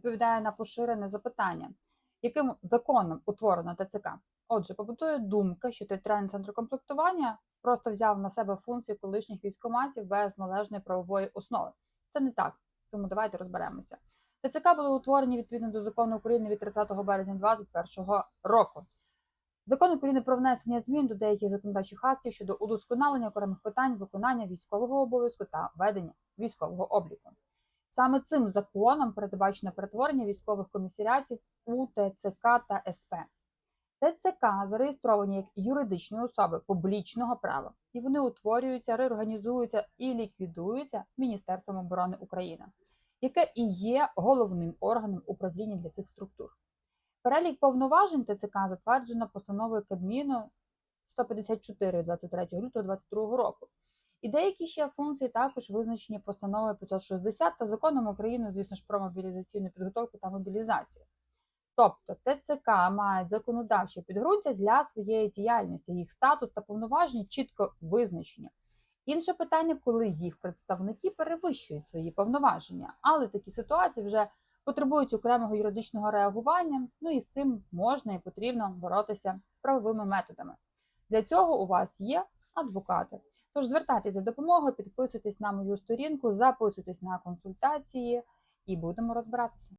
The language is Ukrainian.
відповідає на поширене запитання, яким законом утворено ТЦК. Отже, побутує думка, що територіальний центр комплектування просто взяв на себе функції колишніх військоматів без належної правової основи. Це не так, тому давайте розберемося. ТЦК були утворені відповідно до закону України від 30 березня 2021 року. Закон України про внесення змін до деяких законодавчих актів щодо удосконалення окремих питань виконання військового обов'язку та ведення військового обліку. Саме цим законом передбачено перетворення військових комісаріатів у ТЦК та СП. ТЦК зареєстровані як юридичні особи публічного права, і вони утворюються, реорганізуються і ліквідуються Міністерством оборони України, яке і є головним органом управління для цих структур. Перелік повноважень ТЦК затверджено постановою Кабміну 154 23 лютого 2022 року. І деякі ще функції також визначені постановою 560 та законом України, звісно ж, про мобілізаційну підготовку та мобілізацію. Тобто ТЦК мають законодавче підґрунтя для своєї діяльності, їх статус та повноваження чітко визначені. Інше питання, коли їх представники перевищують свої повноваження, але такі ситуації вже потребують окремого юридичного реагування. Ну і з цим можна і потрібно боротися правовими методами. Для цього у вас є адвокати. Тож звертайтеся за допомогою, підписуйтесь на мою сторінку, записуйтесь на консультації і будемо розбиратися.